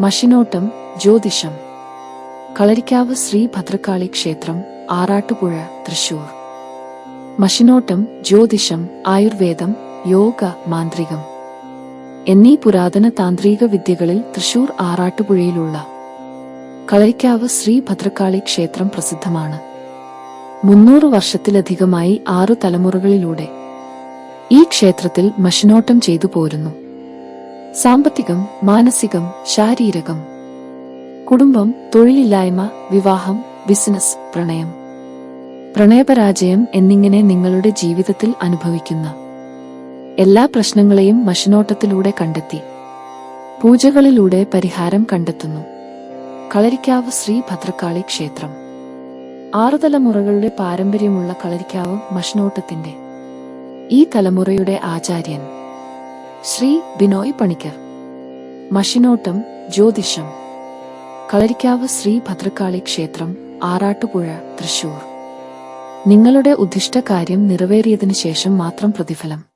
മഷിനോട്ടം ജ്യോതിഷം. കളരിക്കാവ് ശ്രീ ഭദ്രകാളി ക്ഷേത്രം ആറാട്ടുപുഴ തൃശൂർ. മഷിനോട്ടം ജ്യോതിഷം ആയുർവേദം യോഗ മാന്ത്രികം. എന്നീ പുരാതന താന്ത്രിക വിദ്യകളിൽ തൃശൂർ ആറാട്ടുപുഴയിലുള്ള കളരിക്കാവ് ശ്രീ ഭദ്രകാളി ക്ഷേത്രം പ്രസിദ്ധമാണ്. മുന്നൂറ് വർഷത്തിലധികമായി ആറു തലമുറകളിലൂടെ ഈ ക്ഷേത്രത്തിൽ മഷിനോട്ടം ചെയ്തു പോരുന്നു. സാമ്പത്തികം മാനസികം ശാരീരികം കുടുംബം തൊഴിലില്ലായ്മ വിവാഹം ബിസിനസ് പ്രണയം പ്രണയപരാജയം എന്നിങ്ങനെ നിങ്ങളുടെ ജീവിതത്തിൽ അനുഭവിക്കുന്ന എല്ലാ പ്രശ്നങ്ങളെയും മഷിനോട്ടത്തിലൂടെ കണ്ടെത്തി പൂജകളിലൂടെ പരിഹാരം കണ്ടെത്തുന്നു. കളരിക്കാവ് ശ്രീ ഭദ്രകാളി ക്ഷേത്രം. ആറു തലമുറകളുടെ പാരമ്പര്യമുള്ള കളരിക്കാവ് മഷിനോട്ടത്തിന്റെ ഈ തലമുറയുടെ ആചാര്യൻ. ശ്രീ ബിനോയ് പണിക്കർ. മഷിനോട്ടം ജ്യോതിഷം. കളരിക്കാവ് ശ്രീ ഭദ്രകാളി ക്ഷേത്രം ആറാട്ടുപുഴ തൃശൂർ. നിങ്ങളുടെ ഉദ്ദിഷ്ട കാര്യം നിറവേറിയതിനു ശേഷം മാത്രം പ്രതിഫലം.